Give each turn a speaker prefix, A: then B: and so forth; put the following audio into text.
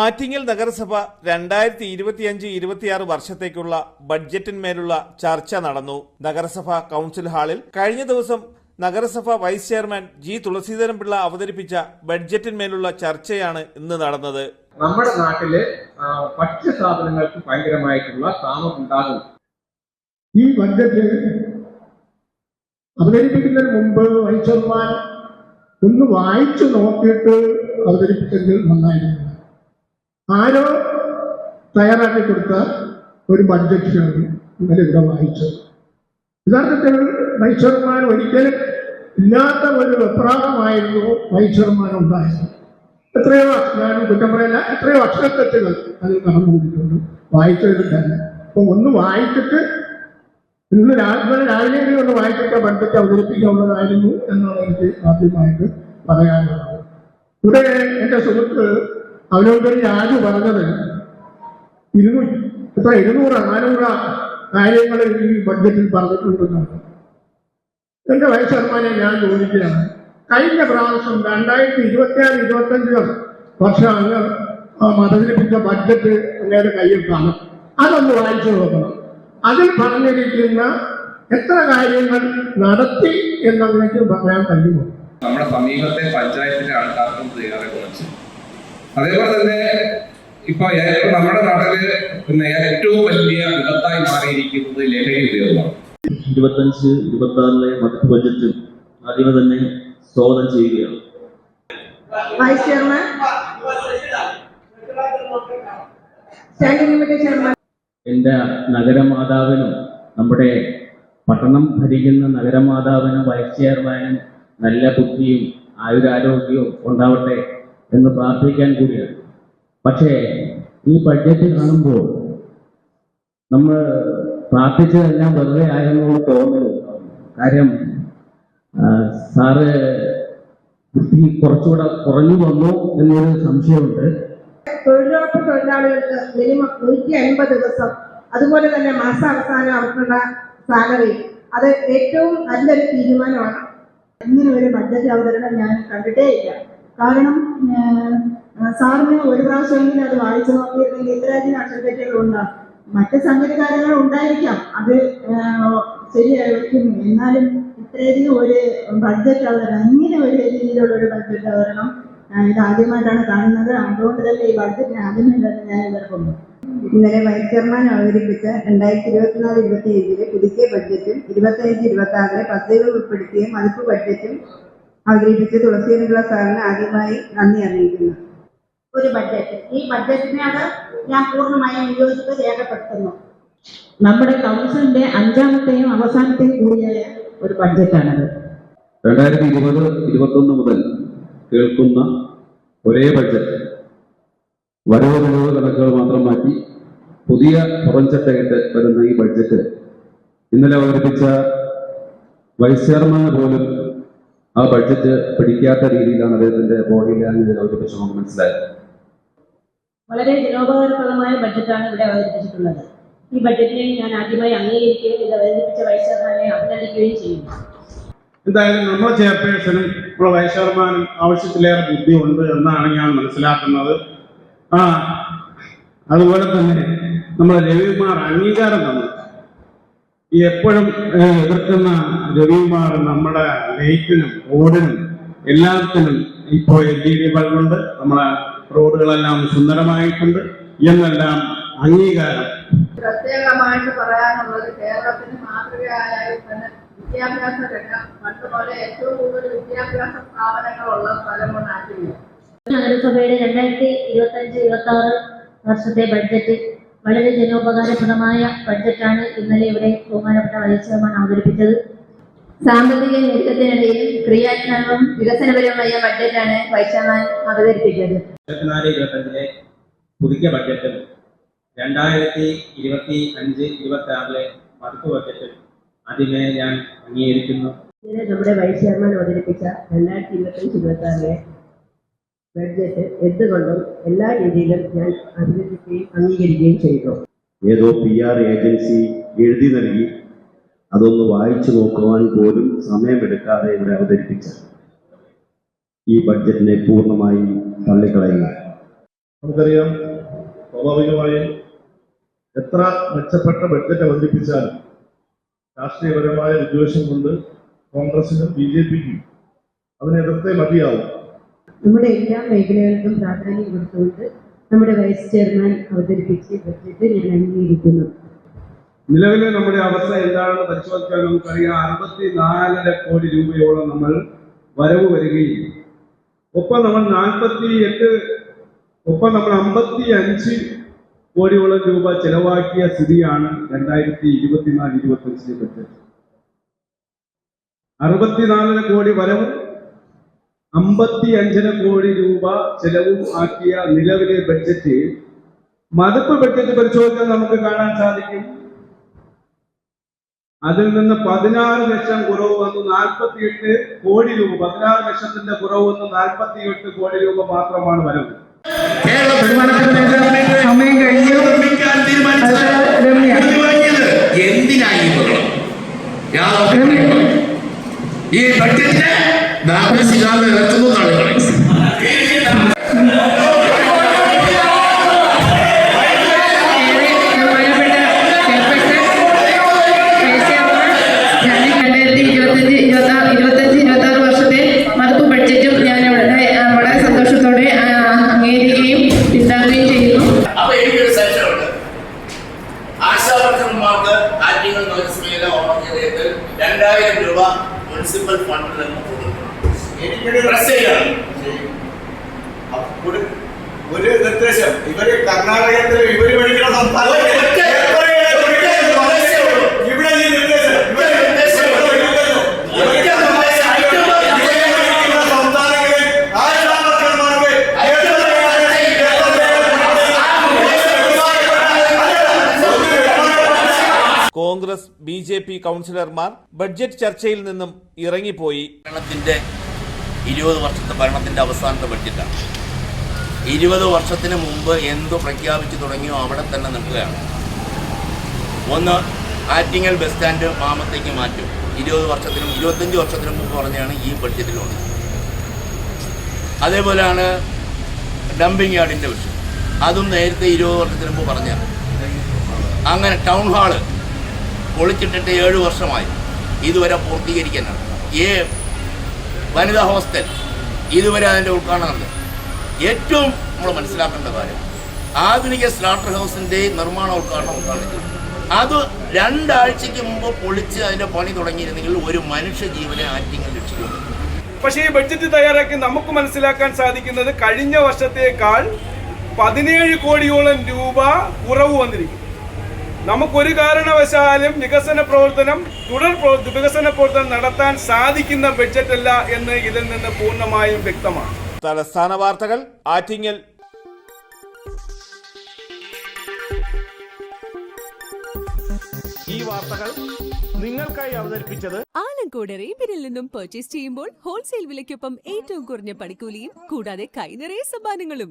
A: ആറ്റിങ്ങൽ നഗരസഭ രണ്ടായിരത്തി ഇരുപത്തിയഞ്ച് ഇരുപത്തിയാറ് വർഷത്തേക്കുള്ള ബഡ്ജറ്റിന്മേലുള്ള ചർച്ച നടന്നു. നഗരസഭ കൗൺസിൽ ഹാളിൽ കഴിഞ്ഞ ദിവസം നഗരസഭ vice chairman G Thulaseedharan Pillai അവതരിപ്പിച്ച ബഡ്ജറ്റിന്മേലുള്ള ചർച്ചയാണ് ഇന്ന് നടന്നത്.
B: നമ്മുടെ നാട്ടിലെ ഭക്ഷ്യ സാധനങ്ങൾക്ക് ഭയങ്കരമായിട്ടുള്ള ക്ഷാമം ഉണ്ടാകും.
C: ഈ ബഡ്ജറ്റ് അവതരിപ്പിക്കുന്നതിന് മുമ്പ് വൈസ് ചെയർമാൻ ഒന്ന് വായിച്ചു നോക്കിയിട്ട് അവതരിപ്പിച്ചെങ്കിൽ നന്നായിരുന്നു ആരോ തയ്യാറാക്കി കൊടുത്ത ഒരു ബഡ്ജറ്റാണ് ഇന്നലെ ഇവിടെ വായിച്ചത് യഥാർത്ഥത്തിൽ മൈസൂർമാർ ഒരിക്കലും ഇല്ലാത്ത ഒരു വെപ്രാളമായിരുന്നു മൈസൂർമാർ ഉണ്ടായത്. എത്രയോ ഞാൻ കുറ്റം പറയില്ല എത്രയോ അക്ഷരത്തെറ്റുകൾ അതിൽ നടന്നുകൊണ്ടിട്ടുണ്ട്. വായിച്ചതിൽ തന്നെ. അപ്പൊ ഒന്ന് വായിച്ചിട്ട് ഇന്ന് രാവിലെ രാവിലെയെങ്കിലും ഒന്ന് വായിച്ചിട്ട് ബഡ്ജറ്റ് അവതരിപ്പിക്കാനുള്ളതായിരുന്നു എന്നാണ് എനിക്ക് ആദ്യമായിട്ട് പറയാനുള്ളത്. ഇവിടെ എന്റെ സുഹൃത്ത് അവനോടൊരു രാജു പറഞ്ഞത് ഇരുന്നൂറ്റി എത്ര ഇരുന്നൂറ് നാനൂറ് കാര്യങ്ങൾ ഈ ബഡ്ജറ്റിൽ പറഞ്ഞിട്ടുണ്ടെന്നാണ് എന്റെ വൈസ് ചെയർമാനെ ഞാൻ ചോദിക്കുകയാണ്. കഴിഞ്ഞ പ്രാവശ്യം രണ്ടായിരത്തി ഇരുപത്തിയാറ് ഇരുപത്തഞ്ച് വർഷം അങ്ങ് അവതരിപ്പിച്ച ബഡ്ജറ്റ് അങ്ങയുടെ കയ്യിൽ കാണും അതൊന്ന് വായിച്ചു നോക്കണം. അതിൽ പറഞ്ഞിരിക്കുന്ന എത്ര കാര്യങ്ങൾ നടത്തി എന്നങ്ങനെക്ക് പറയാൻ കഴിയുമോ?
D: നമ്മുടെ സമീപത്തെ പഞ്ചായത്തിലെ ആൾക്കാർക്കും തയ്യാറെ കുറച്ച് അതേപോലെ തന്നെ ഇപ്പൊ നമ്മുടെ നാട്ടിൽ പിന്നെ ഏറ്റവും വലിയ വിപത്തായി മാറിയിരിക്കുന്നത് ലഹരി ഉപയോഗമാണ്
E: ഇരുപത്തഞ്ച് ഇരുപത്തി ആറിലെ മറ്റ് ബജറ്റ് ആദ്യമേ തന്നെ സ്വാഗതം ചെയ്യുകയാണ്.
F: Vice chairman standing committee chairman
E: എന്റെ നഗരമാതാവിനും നമ്മുടെ പട്ടണം ഭരിക്കുന്ന നഗരമാതാവിനും വൈസ് ചെയർമാനും നല്ല ബുദ്ധിയും ആയുരാരോഗ്യവും ഉണ്ടാവട്ടെ. എന്ന് പ്രാർത്ഥിക്കാൻ കൂടിയാണ്. പക്ഷേ ഈ ബഡ്ജറ്റ് കാണുമ്പോൾ നമ്മൾ പ്രാർത്ഥിച്ചതെല്ലാം വെറുതെ ആയെന്നുള്ള തോന്നൽ കാര്യം സാറ് ബുദ്ധി കുറച്ചുകൂടെ കുറഞ്ഞു വന്നു എന്നൊരു സംശയമുണ്ട്.
F: തൊഴിലുറപ്പ് തൊഴിലാളികൾക്ക് മിനിമം നൂറ്റി അൻപത് ദിവസം അതുപോലെ തന്നെ മാസാവസാനം അവർക്കുള്ള സാലറി. അത് ഏറ്റവും നല്ലൊരു തീരുമാനമാണ്.
G: ഇങ്ങനെ ഒരു ബഡ്ജറ്റ് അവതരണം ഞാൻ കണ്ടിട്ടേ ഇല്ല. കാരണം സാറിന് ഒരു പ്രാവശ്യമെങ്കിലും അത് വായിച്ചു നോക്കിയിരുന്നെങ്കിൽ ഇത്രയധികം അക്ഷരത്തെറ്റുകൾ ഉണ്ടാകും മറ്റ് സംഗതി കാര്യങ്ങൾ ഉണ്ടായിരിക്കാം. അത് ശരിയായിരിക്കും. എന്നാലും ഇത്രയധികം ഒരു ബഡ്ജറ്റ് അവതരണം ഇങ്ങനെ ഒരു രീതിയിലുള്ള ഒരു ബഡ്ജറ്റ് അവതരണം ഇത് ആദ്യമായിട്ടാണ് കാണുന്നത്. അതുകൊണ്ട് തന്നെ ഈ ബഡ്ജറ്റ് ആദ്യമേ തന്നെ ഞാൻ എതിർക്കുന്നു
F: ഇന്നലെ വൈസ് ചെയർമാൻ അവതരിപ്പിച്ച രണ്ടായിരത്തി ഇരുപത്തിനാല് ഇരുപത്തി ഏഴിലെ പുതുക്കിയ ബഡ്ജറ്റും ഇരുപത്തഞ്ച് ഇരുപത്തി ആറിലെ പദ്ധതികൾ ഉൾപ്പെടുത്തിയ മതിപ്പ് ബഡ്ജറ്റും അവതരിപ്പിച്ച തുളസീനുള്ള സാറിന് ആദ്യമായി നന്ദി അറിയിക്കുന്നു.
G: ഒരു ബഡ്ജറ്റ് ഈ ബഡ്ജറ്റിനാണ് ഞാൻ പൂർണമായും വിയോജിപ്പ് രേഖപ്പെടുത്തുന്നു.
H: നമ്മുടെ കൗൺസിലിന്റെ അഞ്ചാമത്തെയും അവസാനത്തെയും കൂടിയായ ഒരു ബഡ്ജറ്റാണത്
E: രണ്ടായിരത്തി ഇരുപത് ഇരുപത്തൊന്ന് മുതൽ കേൾക്കുന്ന ഒരേ ബഡ്ജറ്റ് വരവ് ചെലവ് കണക്കുകൾ മാത്രം മാറ്റി പുതിയ പ്രപഞ്ചത്തേക്ക് വരുന്ന ഈ ബഡ്ജറ്റ് ഇന്നലെ അവതരിപ്പിച്ച വൈസ് ചെയർമാൻ പോലും ആ ബഡ്ജറ്റ് പിടിക്കാത്ത രീതിയിലാണ് അദ്ദേഹത്തിന്റെ ബോഡി ലാംഗ്വേജ് അവതരിപ്പിച്ച് നമുക്ക് മനസ്സിലായത്.
H: വളരെ ജനോപകാരപ്രദമായ ബഡ്ജറ്റാണ് ഇവിടെ അവതരിപ്പിച്ചിട്ടുള്ളത്. ഈ ബഡ്ജറ്റിനെ ഞാൻ ആദ്യമായി അംഗീകരിക്കുകയും ഇത് അവതരിപ്പിച്ച വൈസ് ചെയർമാനെ അഭിനന്ദിക്കുകയും ചെയ്യുന്നു.
I: എന്തായാലും നമ്മുടെ ചെയർപേഴ്സണും നമ്മുടെ വൈസ് ചെയർമാനും ആവശ്യത്തിലേറെ ബുദ്ധി ഉണ്ട് എന്നാണ് ഞാൻ മനസ്സിലാക്കുന്നത്. ആ അതുപോലെ തന്നെ നമ്മുടെ രവികുമാർ അംഗീകാരം തന്നു. ഈ എപ്പോഴും എതിർക്കുന്ന രവികുമാർ നമ്മുടെ ലൈറ്റിനും റോഡിനും എല്ലാത്തിനും ഇപ്പോൾ എൽ ഇ ഡി ബൾബുണ്ട്. നമ്മളെ റോഡുകളെല്ലാം സുന്ദരമായിട്ടുണ്ട്. എന്നെല്ലാം അംഗീകാരം.
G: പ്രത്യേകമായിട്ട് പറയാനുള്ളത് കേരളത്തിന് മാതൃകയായാലും തന്നെ വിദ്യാഭ്യാസ രംഗം പണ്ട് പോലെ ഏറ്റവും കൂടുതൽ വിദ്യാഭ്യാസ സ്ഥാപനങ്ങളുള്ള സ്ഥലമാണ് ആറ്റിങ്ങൽ
H: നഗരസഭയുടെ രണ്ടായിരത്തി ഇരുപത്തി അഞ്ച് ഇരുപത്തി ആറ് വർഷത്തെ ബഡ്ജറ്റ് വളരെ ജനോപകാരപ്രദമായ ബഡ്ജറ്റാണ് ഇന്നലെ ഇവിടെ ബഹുമാനപ്പെട്ട വൈസ് ചെയർമാൻ അവതരിപ്പിച്ചത്.
F: സാമ്പത്തിക ഞെരുക്കത്തിനിടയിൽ ക്രിയാത്മകവും വികസനപരവുമായ ബഡ്ജറ്റാണ് വൈസ് ചെയർമാൻ അവതരിപ്പിച്ചത്.
B: ഇരുപത്തിനാല് ഇരുപത്തഞ്ചിലെ പുതുക്കിയ ബഡ്ജറ്റും രണ്ടായിരത്തി ഇരുപത്തി അഞ്ച് ഇരുപത്തി ആറിലെ മതിപ്പ് ബഡ്ജറ്റും അതിനെ ഞാൻ അംഗീകരിക്കുന്നു.
H: നമ്മുടെ വൈസ് ചെയർമാൻ അവതരിപ്പിച്ച രണ്ടായിരത്തി ഇരുപത്തി അഞ്ച് ഇരുപത്തി ആറിലെ ബഡ്ജറ്റ് എന്തുകൊണ്ടും എല്ലാ രീതിയിലും ഞാൻ അഭിനന്ദിക്കുകയും അംഗീകരിക്കുകയും ചെയ്തു
E: ഏതോ പി ആർ ഏജൻസി എഴുതി നൽകി. അതൊന്ന് വായിച്ചു നോക്കുവാൻ പോലും സമയമെടുക്കാതെ ഇവിടെ അവതരിപ്പിച്ച ഈ ബഡ്ജറ്റിനെ പൂർണമായി തള്ളിക്കളയുക
I: നമുക്കറിയാം സ്വാഭാവികമായും എത്ര മെച്ചപ്പെട്ട ബഡ്ജറ്റ് അവതരിപ്പിച്ചാലും രാഷ്ട്രീയപരമായ വിദ്വേഷം കൊണ്ട് കോൺഗ്രസിനും ബി ജെ പിക്കും അതിനെതിർത്തേ മതിയാവും.
F: നമ്മുടെ എല്ലാ മേഖലകൾക്കും പ്രാധാന്യം കൊടുത്തുകൊണ്ട് നമ്മുടെ വൈസ് ചെയർമാൻ അവതരിപ്പിച്ച് ബഡ്ജറ്റ് ഞാൻ അംഗീകരിക്കുന്നു.
I: നിലവിലെ നമ്മുടെ അവസ്ഥ എന്താണെന്ന് പരിശോധിച്ചാൽ നമുക്കറിയാം. അറുപത്തി നാലര കോടി രൂപയോളം നമ്മൾ വരവ് വരികയും ഒപ്പം നമ്മൾ നാൽപ്പത്തി എട്ട് ഒപ്പം നമ്മൾ അമ്പത്തി അഞ്ച് കോടിയോളം രൂപ ചെലവാക്കിയ സ്ഥിതിയാണ് രണ്ടായിരത്തി ഇരുപത്തിനാല് ഇരുപത്തി അഞ്ചിലെ ബഡ്ജറ്റ്. അറുപത്തിനാലര കോടി വരവും അമ്പത്തി അഞ്ചര കോടി രൂപ ചെലവും ആക്കിയ നിലവിലെ ബഡ്ജറ്റ് മതിപ്പ് ബഡ്ജറ്റ് പരിശോധിച്ചാൽ നമുക്ക് കാണാൻ സാധിക്കും. അതിൽ നിന്ന് പതിനാറ് ലക്ഷം കുറവ് വന്നു നാൽപ്പത്തിയെട്ട് കോടി രൂപ. പതിനാറ് ലക്ഷത്തിന്റെ കുറവ് വന്നു നാൽപ്പത്തിയെട്ട് കോടി രൂപ മാത്രമാണ് വരവ്.
G: സമയം
J: ആശാവർക്കർമാർക്ക് ആറ്റിങ്ങൽ നഗരസഭയിലെ ഓണത്തിൽ രണ്ടായിരം രൂപ മുനിസിപ്പൽ ഫണ്ടിൽ നിന്ന് കൊടുക്കണം
K: ഒരു നിർദ്ദേശം. ഇവർ കർണാടകത്തിൽ ഇവർ പഠിക്കുന്ന സംസ്ഥാനം
A: കോൺഗ്രസ് ബി ജെ പി കൗൺസിലർമാർ ബഡ്ജറ്റ് ചർച്ചയിൽ നിന്നും ഇറങ്ങിപ്പോയി.
J: ഭരണത്തിന്റെ ഇരുപത് വർഷത്തെ ഭരണത്തിന്റെ അവസാനത്തെ ബഡ്ജറ്റാണ് ഇരുപത് വർഷത്തിന് മുമ്പ് എന്തു പ്രഖ്യാപിച്ചു തുടങ്ങിയോ അവിടെ തന്നെ നിൽക്കുകയാണ്. ഒന്ന് ആറ്റിങ്ങൽ ബസ് സ്റ്റാൻഡ് മാമത്തേക്ക് മാറ്റും. ഇരുപത് വർഷത്തിനും ഇരുപത്തഞ്ച് വർഷത്തിനും മുമ്പ് പറഞ്ഞാണ് ഈ ബഡ്ജറ്റിലുള്ളത് അതേപോലെയാണ് ഡംപിങ് യാർഡിന്റെ വിഷയം. അതും നേരത്തെ ഇരുപത് വർഷത്തിന് മുമ്പ് പറഞ്ഞാണ്. അങ്ങനെ ടൗൺ ഹാൾ പൊളിച്ചിട്ടിട്ട് ഏഴ് വർഷമായി. ഇതുവരെ പൂർത്തീകരിക്കാനാണ്. ഏ വനിതാ ഹോസ്റ്റൽ ഇതുവരെ അതിന്റെ ഉദ്ഘാടനമുണ്ട് ഏറ്റവും നമ്മൾ മനസ്സിലാക്കേണ്ട കാര്യം ആധുനിക സ്ലാട്ടർ ഹൗസിന്റെ നിർമ്മാണ ഉദ്ഘാടനം ഉണ്ടാകും അത് രണ്ടാഴ്ചയ്ക്ക് മുമ്പ് പൊളിച്ച് അതിന്റെ പണി തുടങ്ങിയിരുന്നെങ്കിൽ ഒരു മനുഷ്യ ജീവനെ ആറ്റിങ്ങൾ രക്ഷിക്കുന്നു
L: പക്ഷേ ഈ ബഡ്ജറ്റ് തയ്യാറാക്കി നമുക്ക് മനസ്സിലാക്കാൻ സാധിക്കുന്നത് കഴിഞ്ഞ വർഷത്തേക്കാൾ പതിനേഴ് കോടിയോളം രൂപ കുറവ് വന്നിരിക്കും നമുക്കൊരു കാരണവശാലും വികസന പ്രവർത്തനം തുടർ വികസന പ്രവർത്തനം നടത്താൻ സാധിക്കുന്ന ബഡ്ജറ്റ് അല്ല എന്ന് ഇതിൽ നിന്ന് പൂർണമായും വ്യക്തമാണ്.
A: തലസ്ഥാന വാർത്തകൾ ആറ്റിങ്ങൽ. ഈ വാർത്തകൾ നിങ്ങൾക്കായി അവതരിപ്പിച്ചത്
M: ആലങ്കോട് റേബിനിൽ നിന്നും പർച്ചേസ് ചെയ്യുമ്പോൾ ഹോൾസെയിൽ വിലയ്ക്കൊപ്പം ഏറ്റവും കുറഞ്ഞ പണിക്കൂലിയും കൂടാതെ കൈനിറയ സമ്മാനങ്ങളും.